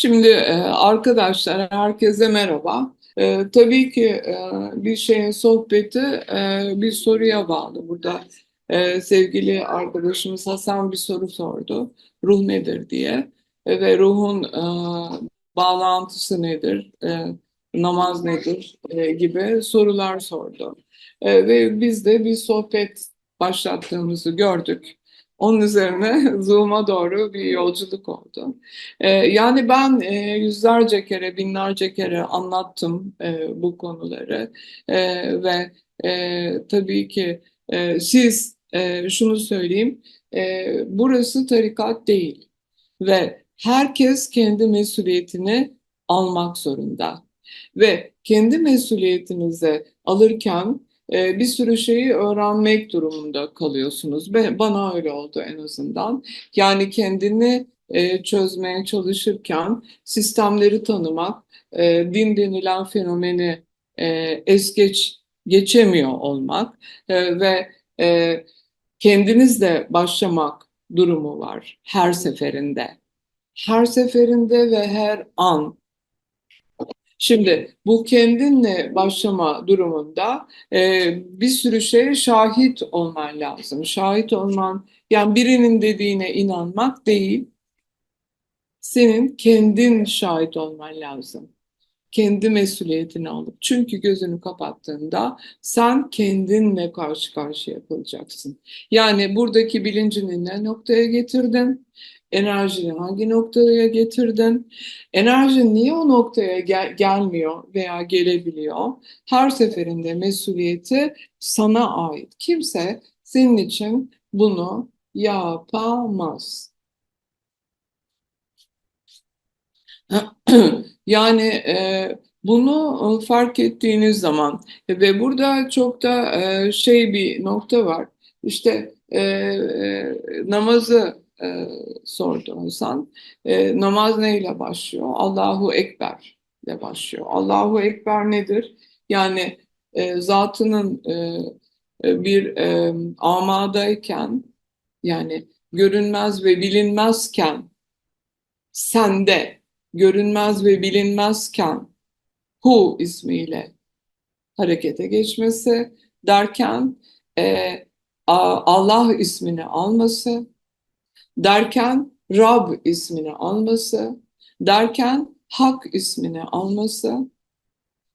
Şimdi e, arkadaşlar herkese merhaba. E, tabii ki e, bir şeyin sohbeti bir soruya bağlı. Burada sevgili arkadaşımız Hasan bir soru sordu. Ruh nedir diye ve ruhun bağlantısı nedir, namaz nedir gibi sorular sordu. Ve biz de bir sohbet başlattığımızı gördük. Onun üzerine Zoom'a doğru bir yolculuk oldu. Ee, yani ben e, yüzlerce kere, binlerce kere anlattım e, bu konuları E, ve e, tabii ki e, siz e, şunu söyleyeyim, e, burası tarikat değil ve herkes kendi mesuliyetini almak zorunda ve kendi mesuliyetinizi alırken e, bir sürü şeyi öğrenmek durumunda kalıyorsunuz. Bana öyle oldu en azından. Yani kendini e, çözmeye çalışırken sistemleri tanımak, e, din denilen fenomeni es geç geçemiyor olmak ve kendinizle başlamak durumu var her seferinde. Her seferinde ve her an Şimdi bu kendinle başlama durumunda e, bir sürü şeye şahit olman lazım. Şahit olman yani birinin dediğine inanmak değil, senin kendin şahit olman lazım. Kendi mesuliyetini alıp. Çünkü gözünü kapattığında sen kendinle karşı karşıya kalacaksın. Yani buradaki bilincini ne noktaya getirdin? Enerjini hangi noktaya getirdin? Enerji niye o noktaya gel gelmiyor veya gelebiliyor? Her seferinde mesuliyeti sana ait. Kimse senin için bunu yapamaz. Yani e, bunu fark ettiğiniz zaman ve burada çok da e, şey bir nokta var. İşte e, e, namazı e, sordu Hasan. E, namaz neyle başlıyor? Allahu Ekber ile başlıyor. Allahu Ekber nedir? Yani e, zatının e, e bir e, amadayken yani görünmez ve bilinmezken sende görünmez ve bilinmezken Hu ismiyle harekete geçmesi derken e, Allah ismini alması derken Rab ismini alması, derken Hak ismini alması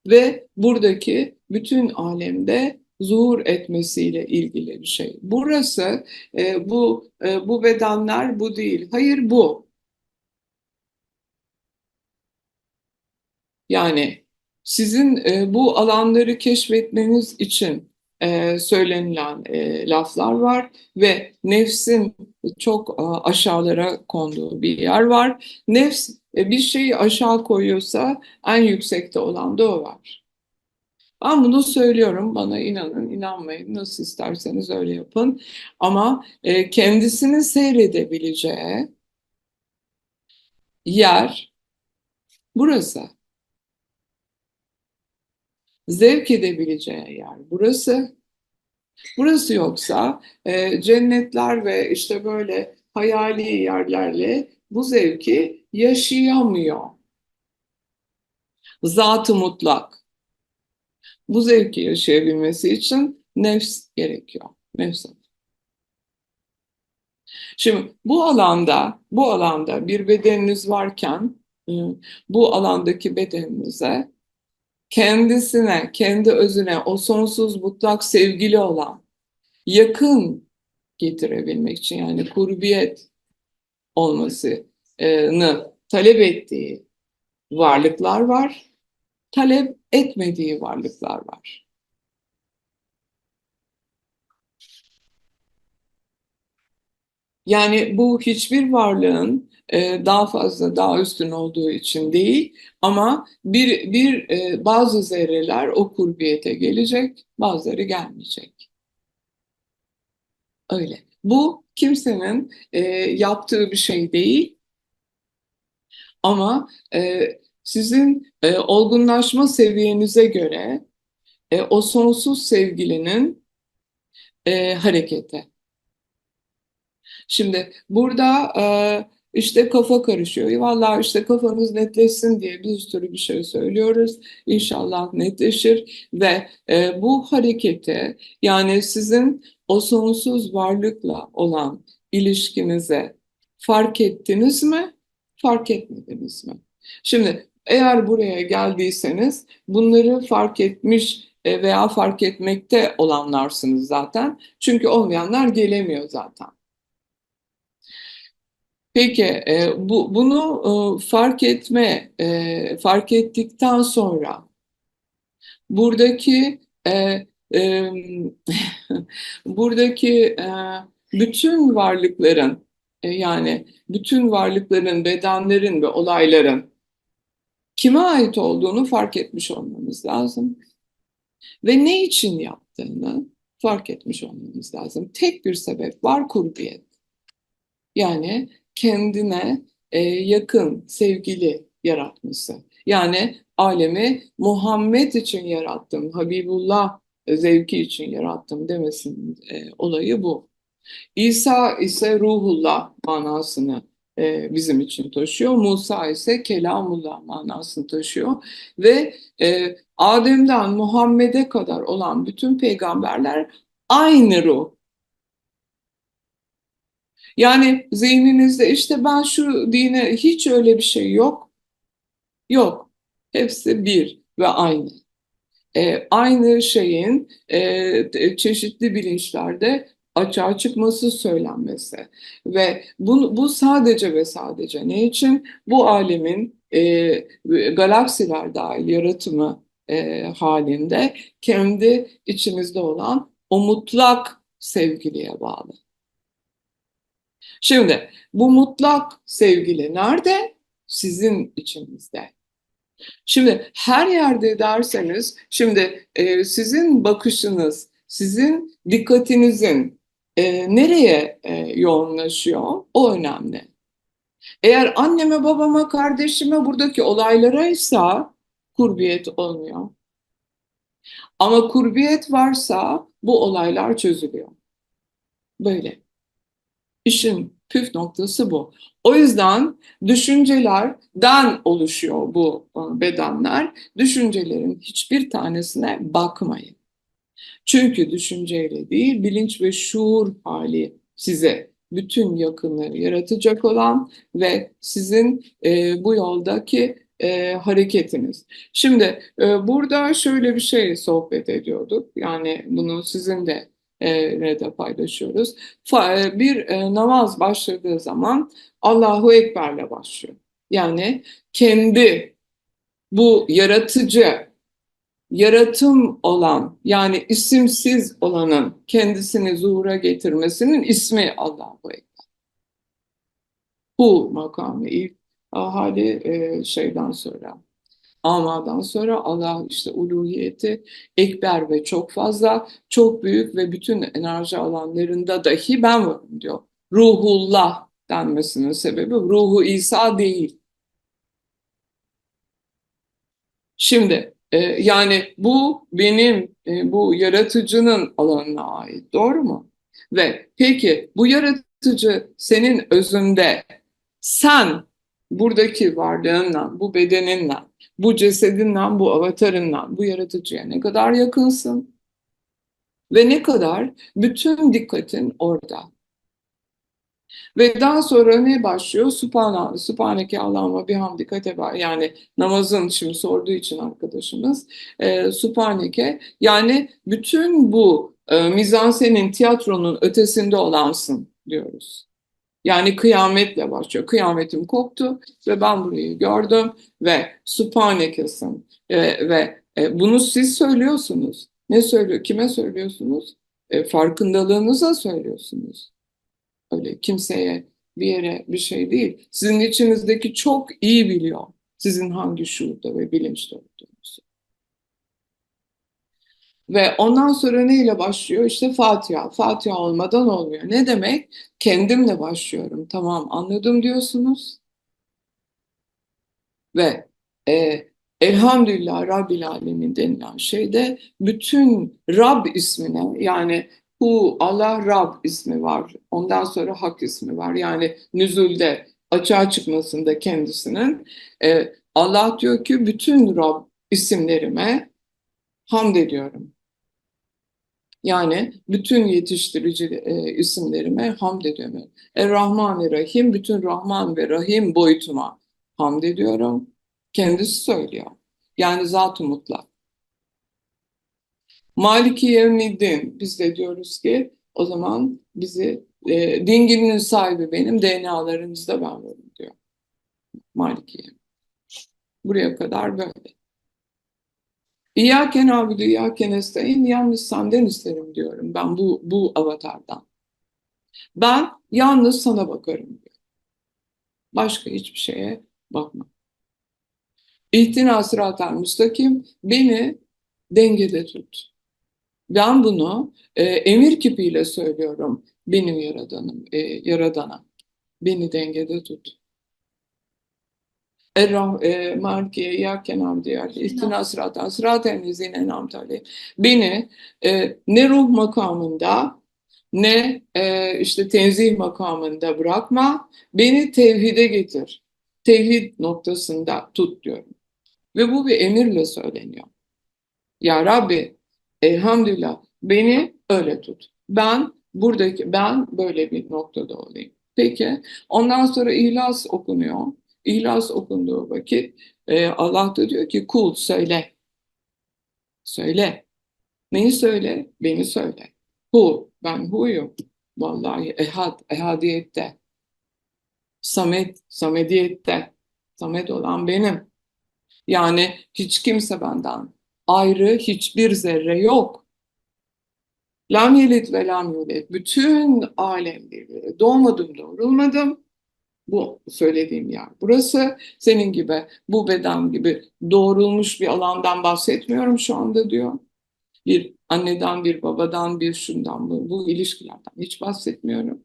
ve buradaki bütün alemde zuhur etmesiyle ilgili bir şey. Burası e, bu e, bu bedenler bu değil. Hayır bu. Yani sizin e, bu alanları keşfetmeniz için e, söylenilen e, laflar var ve nefsin çok e, aşağılara konduğu bir yer var. Nefs e, bir şeyi aşağı koyuyorsa en yüksekte olan da o var. Ben bunu söylüyorum, bana inanın, inanmayın, nasıl isterseniz öyle yapın. Ama e, kendisini seyredebileceği yer burası zevk edebileceği yer burası. Burası yoksa e, cennetler ve işte böyle hayali yerlerle bu zevki yaşayamıyor. Zatı mutlak. Bu zevki yaşayabilmesi için nefs gerekiyor. Nefs. Şimdi bu alanda, bu alanda bir bedeniniz varken e, bu alandaki bedeninize kendisine, kendi özüne, o sonsuz mutlak sevgili olan, yakın getirebilmek için yani kurbiyet olmasını talep ettiği varlıklar var, talep etmediği varlıklar var. Yani bu hiçbir varlığın e, daha fazla, daha üstün olduğu için değil ama bir, bir e, bazı zerreler o kurbiyete gelecek, bazıları gelmeyecek. Öyle. Bu kimsenin e, yaptığı bir şey değil ama sizin olgunlaşma seviyenize göre o sonsuz sevgilinin hareketi. Şimdi burada işte kafa karışıyor. Vallahi işte kafanız netleşsin diye bir sürü bir şey söylüyoruz. İnşallah netleşir ve e, bu harekete yani sizin o sonsuz varlıkla olan ilişkinize fark ettiniz mi? Fark etmediniz mi? Şimdi eğer buraya geldiyseniz bunları fark etmiş e, veya fark etmekte olanlarsınız zaten. Çünkü olmayanlar gelemiyor zaten. Peki e, bu bunu e, fark etme e, fark ettikten sonra buradaki e, e, buradaki e, bütün varlıkların e, yani bütün varlıkların, bedenlerin ve olayların kime ait olduğunu fark etmiş olmamız lazım. Ve ne için yaptığını fark etmiş olmamız lazım. Tek bir sebep var kurbiyet. Yani kendine e, yakın, sevgili yaratması. Yani alemi Muhammed için yarattım, Habibullah zevki için yarattım demesinin e, olayı bu. İsa ise ruhullah manasını e, bizim için taşıyor. Musa ise kelamullah manasını taşıyor. Ve e, Adem'den Muhammed'e kadar olan bütün peygamberler aynı ruh. Yani zihninizde işte ben şu dine hiç öyle bir şey yok. Yok. Hepsi bir ve aynı. E, aynı şeyin e, çeşitli bilinçlerde açığa çıkması söylenmesi ve bu, bu sadece ve sadece ne için? Bu alemin e, galaksiler dahil yaratımı e, halinde kendi içimizde olan o mutlak sevgiliye bağlı. Şimdi bu mutlak sevgili nerede? Sizin içinizde. Şimdi her yerde derseniz, şimdi e, sizin bakışınız, sizin dikkatinizin e, nereye e, yoğunlaşıyor? O önemli. Eğer anneme, babama, kardeşime buradaki olaylara ise kurbiyet olmuyor. Ama kurbiyet varsa bu olaylar çözülüyor. Böyle. İşin püf noktası bu. O yüzden düşüncelerden oluşuyor bu e, bedenler. Düşüncelerin hiçbir tanesine bakmayın. Çünkü düşünceyle değil, bilinç ve şuur hali size bütün yakınları yaratacak olan ve sizin e, bu yoldaki e, hareketiniz. Şimdi e, burada şöyle bir şey sohbet ediyorduk. Yani bunu sizin de de paylaşıyoruz. E, bir e, namaz başladığı zaman Allahu Ekber'le başlıyor. Yani kendi bu yaratıcı, yaratım olan yani isimsiz olanın kendisini zuhura getirmesinin ismi Allahu Ekber. Bu makamı ilk hali şeyden sonra Amadan sonra Allah işte uluhiyeti ekber ve çok fazla, çok büyük ve bütün enerji alanlarında dahi ben varım diyor. Ruhullah denmesinin sebebi ruhu İsa değil. Şimdi e, yani bu benim e, bu yaratıcının alanına ait doğru mu? Ve peki bu yaratıcı senin özünde sen buradaki varlığınla, bu bedeninle, bu cesedinle, bu avatarınla, bu yaratıcıya ne kadar yakınsın ve ne kadar bütün dikkatin orada. Ve daha sonra ne başlıyor? Subhana, Subhaneke Allah'ıma bihamdi kateba. Yani namazın şimdi sorduğu için arkadaşımız. E, Subhaneke yani bütün bu e, mizansenin, tiyatronun ötesinde olansın diyoruz. Yani kıyametle başlıyor. Kıyametim koptu ve ben burayı gördüm ve Subhanekasın e, ve e, bunu siz söylüyorsunuz. Ne söylüyor? Kime söylüyorsunuz? E, farkındalığınıza söylüyorsunuz. Öyle kimseye bir yere bir şey değil. Sizin içinizdeki çok iyi biliyor. Sizin hangi şuurda ve bilinçte olduğunuzu. Ve ondan sonra neyle başlıyor? İşte Fatiha. Fatiha olmadan olmuyor. Ne demek? Kendimle başlıyorum. Tamam anladım diyorsunuz. Ve e, Elhamdülillah Rabbil Alemin denilen şeyde bütün Rab ismine yani bu Allah Rab ismi var. Ondan sonra Hak ismi var. Yani nüzulde açığa çıkmasında kendisinin e, Allah diyor ki bütün Rab isimlerime hamd ediyorum. Yani bütün yetiştirici e, isimlerime hamd ediyorum. Er-Rahman Rahim bütün Rahman ve Rahim boyutuma hamd ediyorum. Kendisi söylüyor. Yani zat-ı mutlak. Maliki Yevmiddin biz de diyoruz ki o zaman bizi e, dinginin sahibi benim DNA'larınızda ben varım diyor. Maliki. Buraya kadar böyle. İyyâke nâbudu, iyyâke nestaîn, yalnız senden isterim diyorum ben bu, bu avatardan. Ben yalnız sana bakarım diyor. Başka hiçbir şeye bakmam. İhtina sıratel müstakim, beni dengede tut. Ben bunu e, emir kipiyle söylüyorum benim yaradanım, e, yaradana. Beni dengede tut. E, Malikiye, İyyâke nâbudu, İyyâke İhtina sıratel lezîne en'amte aleyhim. Beni e, ne ruh makamında ne e, işte tenzih makamında bırakma, beni tevhide getir. Tevhid noktasında tut diyorum. Ve bu bir emirle söyleniyor. Ya Rabbi elhamdülillah beni öyle tut. Ben buradaki ben böyle bir noktada olayım. Peki ondan sonra İhlas okunuyor. İhlas okunduğu vakit e, Allah da diyor ki kul söyle. Söyle. Neyi söyle? Beni söyle. Hu. Ben huyum. Vallahi ehad. Ehadiyette. Samet. Samediyette. Samet olan benim. Yani hiç kimse benden ayrı hiçbir zerre yok. Lam yelit ve lam yulet. Bütün alem birbiri. Doğmadım doğrulmadım. Bu söylediğim yer. Burası senin gibi bu beden gibi doğrulmuş bir alandan bahsetmiyorum şu anda diyor. Bir anneden bir babadan bir şundan bu, bu ilişkilerden hiç bahsetmiyorum.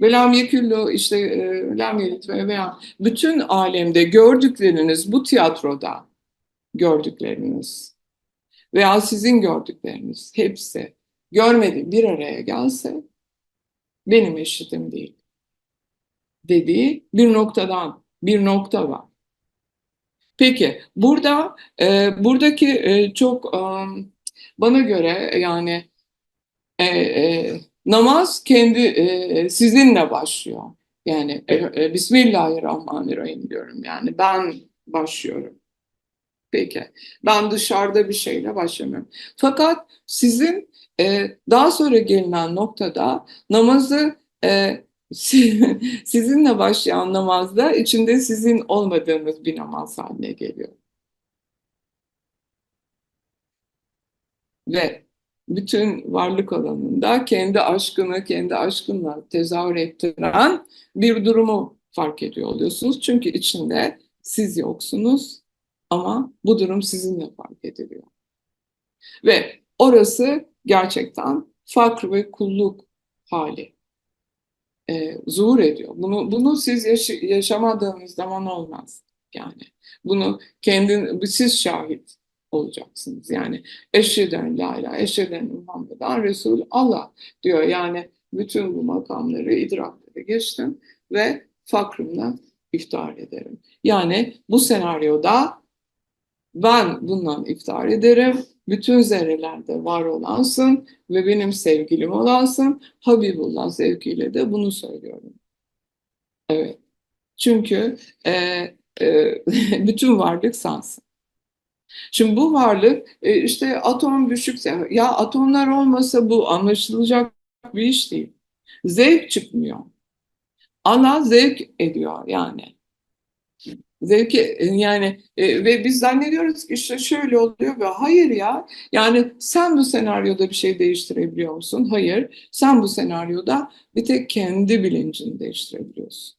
Ve lam yeküllu işte e, lam yelit ve veya bütün alemde gördükleriniz bu tiyatroda gördükleriniz veya sizin gördükleriniz hepsi görmedi bir araya gelse benim eşitim değil dediği bir noktadan bir nokta var. Peki burada e, buradaki e, çok e, bana göre yani e, e, namaz kendi e, sizinle başlıyor. Yani e, e, Bismillahirrahmanirrahim diyorum yani ben başlıyorum. Peki ben dışarıda bir şeyle başlamıyorum. Fakat sizin e, daha sonra gelinen noktada namazı e, sizinle başlayan namazda içinde sizin olmadığınız bir namaz haline geliyor. Ve bütün varlık alanında kendi aşkını kendi aşkınla tezahür ettiren bir durumu fark ediyor oluyorsunuz. Çünkü içinde siz yoksunuz ama bu durum sizinle fark ediliyor. Ve orası gerçekten fakr ve kulluk hali e, zuhur ediyor. Bunu bunu siz yaş yaşamadığınız zaman olmaz. Yani bunu kendin siz şahit olacaksınız. Yani eşheden la ilahe eşheden Muhammeden Resul Allah diyor. Yani bütün bu makamları idrakları geçtim ve fakrımla iftihar ederim. Yani bu senaryoda ben bundan iftihar ederim. Bütün zerrelerde var olansın ve benim sevgilim olansın. Habibullah zevkiyle de bunu söylüyorum. Evet. Çünkü e, e, bütün varlık sensin. Şimdi bu varlık e, işte atom düşükse ya atomlar olmasa bu anlaşılacak bir iş değil. Zevk çıkmıyor. Ana zevk ediyor yani. Zevki yani e, ve biz zannediyoruz ki işte şöyle oluyor ve hayır ya yani sen bu senaryoda bir şey değiştirebiliyor musun? Hayır. Sen bu senaryoda bir tek kendi bilincini değiştirebiliyorsun.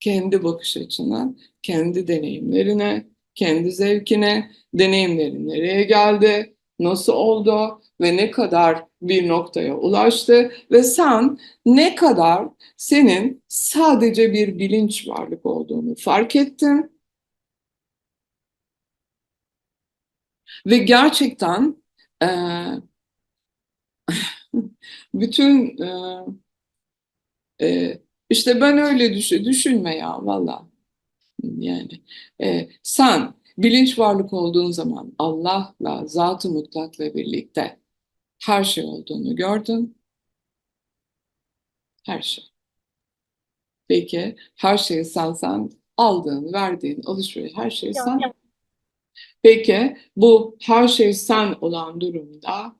Kendi bakış açına, kendi deneyimlerine, kendi zevkine, deneyimlerin nereye geldi, nasıl oldu ve ne kadar bir noktaya ulaştı ve sen ne kadar senin sadece bir bilinç varlık olduğunu fark ettin ve gerçekten e, bütün e, e, İşte ben öyle düşün, düşünme ya valla. Yani e, sen bilinç varlık olduğun zaman Allah'la, Zat-ı Mutlak'la birlikte her şey olduğunu gördün. Her şey. Peki her şeyi sen sen aldığın, verdiğin, alışveriş her şey sen. Peki bu her şey sen olan durumda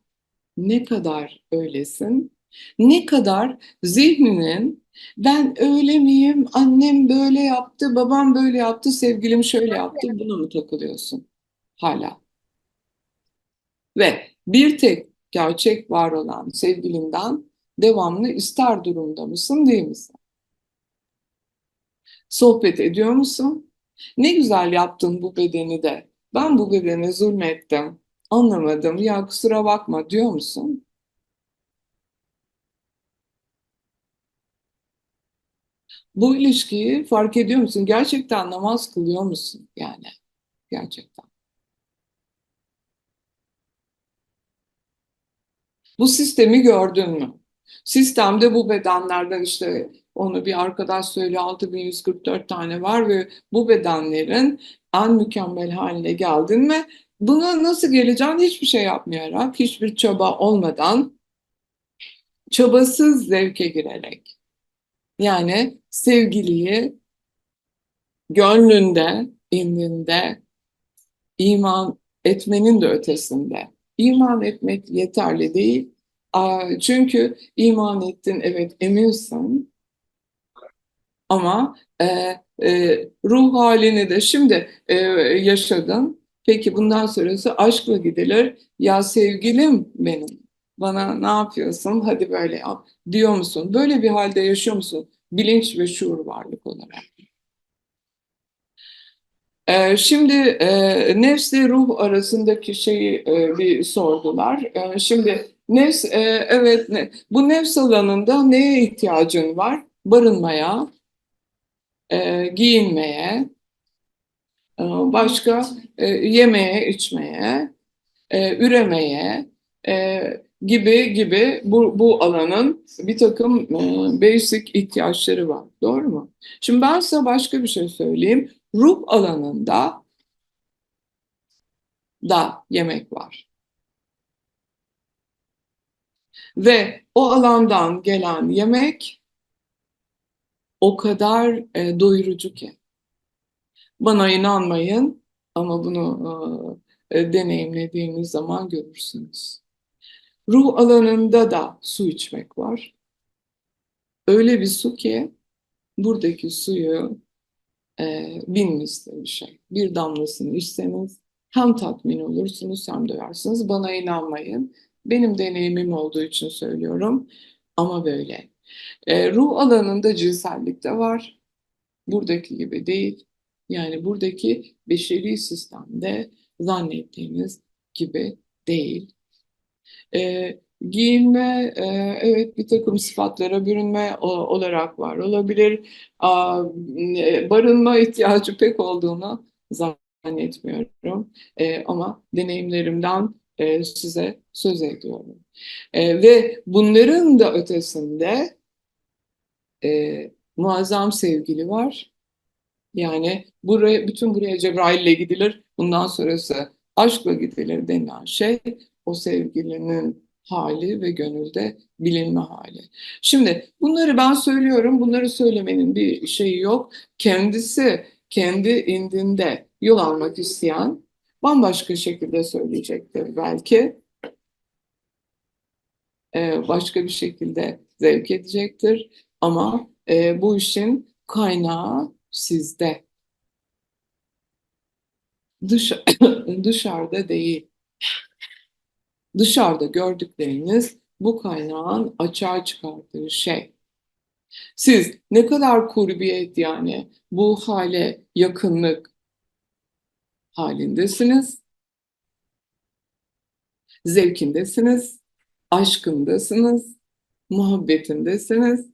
ne kadar öylesin? Ne kadar zihninin ben öyle miyim, annem böyle yaptı, babam böyle yaptı, sevgilim şöyle yaptı, buna mı takılıyorsun hala? Ve bir tek gerçek var olan sevgilinden devamlı ister durumda mısın, değil misin? Sohbet ediyor musun? Ne güzel yaptın bu bedeni de. Ben bu bedene zulmettim, anlamadım, ya kusura bakma diyor musun? Bu ilişkiyi fark ediyor musun? Gerçekten namaz kılıyor musun? Yani gerçekten. Bu sistemi gördün mü? Sistemde bu bedenlerden işte onu bir arkadaş söylüyor 6144 tane var ve bu bedenlerin en mükemmel haline geldin mi? Buna nasıl geleceğin hiçbir şey yapmayarak, hiçbir çaba olmadan, çabasız zevke girerek. Yani sevgiliyi gönlünde, indinde, iman etmenin de ötesinde. İman etmek yeterli değil. Çünkü iman ettin, evet eminsin. Ama e, e, ruh halini de şimdi e, yaşadın. Peki bundan sonrası aşkla gidilir. Ya sevgilim benim, bana ne yapıyorsun? Hadi böyle yap diyor musun? Böyle bir halde yaşıyor musun? Bilinç ve şuur varlık olarak. Ee, şimdi e, nefsle ruh arasındaki şeyi e, bir sordular. E, şimdi nefs, e, evet bu nefs alanında neye ihtiyacın var? Barınmaya, giyinmeye, başka yemeye, içmeye, üremeye, gibi gibi bu, bu alanın bir takım basic ihtiyaçları var. Doğru mu? Şimdi ben size başka bir şey söyleyeyim. Ruh alanında da yemek var. Ve o alandan gelen yemek o kadar e, doyurucu ki. Bana inanmayın ama bunu e, deneyimlediğiniz zaman görürsünüz. Ruh alanında da su içmek var. Öyle bir su ki buradaki suyu e, bin misli bir şey. Bir damlasını içseniz hem tatmin olursunuz hem doyarsınız. Bana inanmayın. Benim deneyimim olduğu için söylüyorum. Ama böyle. E, ruh alanında cinsellik de var. Buradaki gibi değil. Yani buradaki beşeri sistemde zannettiğiniz gibi değil. E, giyinme, e, evet bir takım sıfatlara bürünme olarak var olabilir. E, barınma ihtiyacı pek olduğunu zannetmiyorum. E, ama deneyimlerimden size söz ediyorum. Ve bunların da ötesinde muazzam sevgili var. Yani buraya, bütün buraya Cebrail'le gidilir. Bundan sonrası aşkla gidilir denilen şey o sevgilinin hali ve gönülde bilinme hali. Şimdi bunları ben söylüyorum, bunları söylemenin bir şeyi yok. Kendisi kendi indinde yol almak isteyen bambaşka şekilde söyleyecektir belki. Ee, başka bir şekilde zevk edecektir. Ama e, bu işin kaynağı sizde. Dış, dışarıda değil dışarıda gördükleriniz bu kaynağın açığa çıkarttığı şey. Siz ne kadar kurbiyet yani bu hale yakınlık halindesiniz, zevkindesiniz, aşkındasınız, muhabbetindesiniz.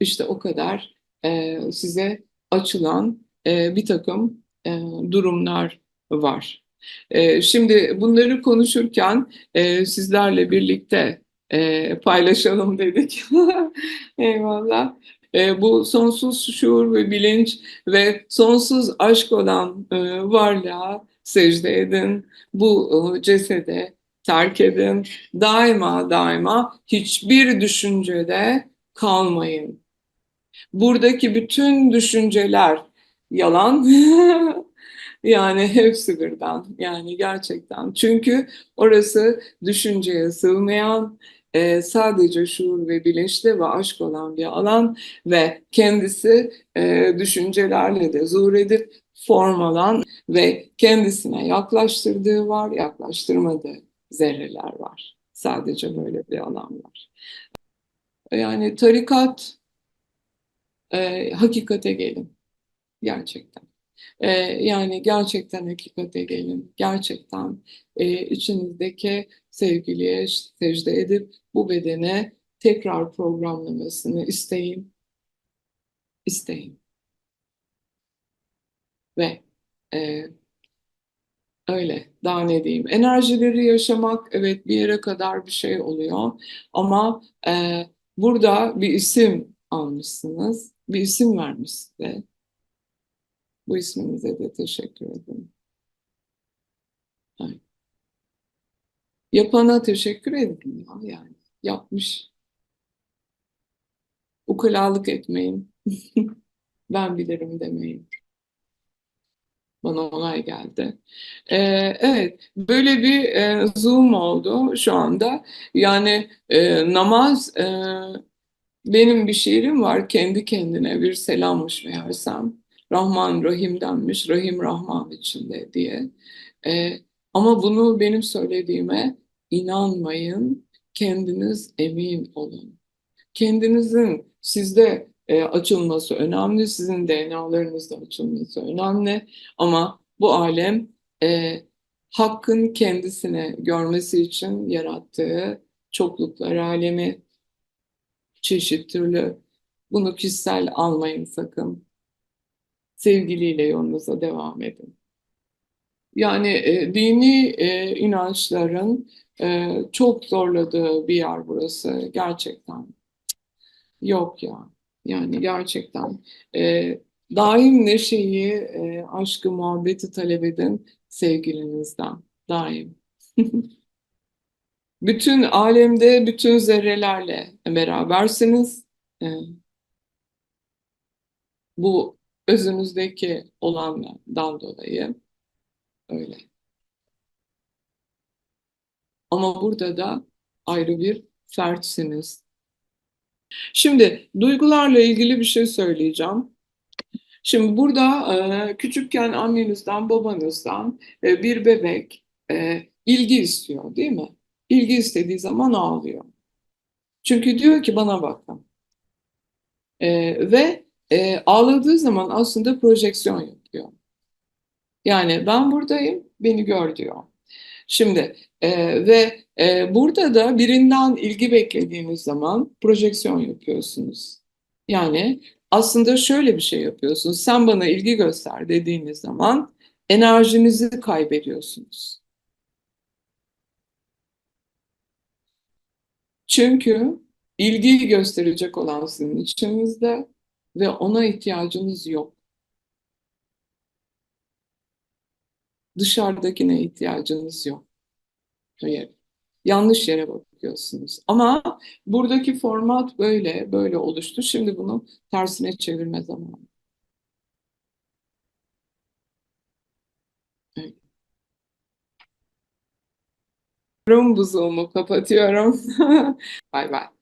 İşte o kadar e, size açılan e, bir takım e, durumlar var. E, şimdi bunları konuşurken e, sizlerle birlikte e, paylaşalım dedik. Eyvallah. e, bu sonsuz şuur ve bilinç ve sonsuz aşk olan varlığa secde edin. Bu cesede terk edin. Daima daima hiçbir düşüncede kalmayın. Buradaki bütün düşünceler yalan. Yani hepsi birden. Yani gerçekten. Çünkü orası düşünceye sığmayan, e, sadece şuur ve bilinçli ve aşk olan bir alan ve kendisi e, düşüncelerle de zuhur edip form alan ve kendisine yaklaştırdığı var, yaklaştırmadığı zerreler var. Sadece böyle bir alan var. Yani tarikat e, hakikate gelin. Gerçekten. E, yani gerçekten hakikate gelin. Gerçekten e, içinizdeki sevgiliye secde edip bu bedene tekrar programlamasını isteyin. İsteyin. Ve e, öyle daha ne diyeyim. Enerjileri yaşamak evet bir yere kadar bir şey oluyor. Ama e, burada bir isim almışsınız. Bir isim vermiş size. Bu isminize de teşekkür ederim. Evet. Yapana teşekkür edin ya yani. Yapmış. Ukalalık etmeyin. ben bilirim demeyin. Bana olay geldi. Ee, evet, böyle bir e, Zoom oldu şu anda. Yani e, namaz, e, benim bir şiirim var kendi kendine bir selammış meğersem. Rahman Rahim denmiş, Rahim Rahman içinde diye. E, ama bunu benim söylediğime inanmayın, kendiniz emin olun. Kendinizin sizde e, açılması önemli, sizin DNA'larınızda açılması önemli ama bu alem e, hakkın kendisine görmesi için yarattığı çokluklar alemi, çeşit türlü. Bunu kişisel almayın sakın sevgiliyle yolunuza devam edin. Yani e, dini e, inançların e, çok zorladığı bir yer burası gerçekten. Yok ya. Yani gerçekten e, daim neşeyi, e, aşkı, muhabbeti talep edin sevgilinizden. Daim. bütün alemde, bütün zerrelerle berabersiniz. E, bu özünüzdeki olandan dolayı öyle. Ama burada da ayrı bir fertsiniz. Şimdi duygularla ilgili bir şey söyleyeceğim. Şimdi burada e, küçükken annenizden, babanızdan e, bir bebek e, ilgi istiyor değil mi? İlgi istediği zaman ağlıyor. Çünkü diyor ki bana bakın. ve e, ağladığı zaman aslında projeksiyon yapıyor. Yani ben buradayım, beni gör diyor. Şimdi e, ve e, burada da birinden ilgi beklediğiniz zaman projeksiyon yapıyorsunuz. Yani aslında şöyle bir şey yapıyorsunuz. Sen bana ilgi göster dediğiniz zaman enerjinizi kaybediyorsunuz. Çünkü ilgiyi gösterecek olan sizin içinizde ve ona ihtiyacınız yok. Dışarıdakine ihtiyacınız yok. Hayır. Yanlış yere bakıyorsunuz. Ama buradaki format böyle, böyle oluştu. Şimdi bunu tersine çevirme zamanı. Evet. Bu Zoom'u kapatıyorum. bay bay.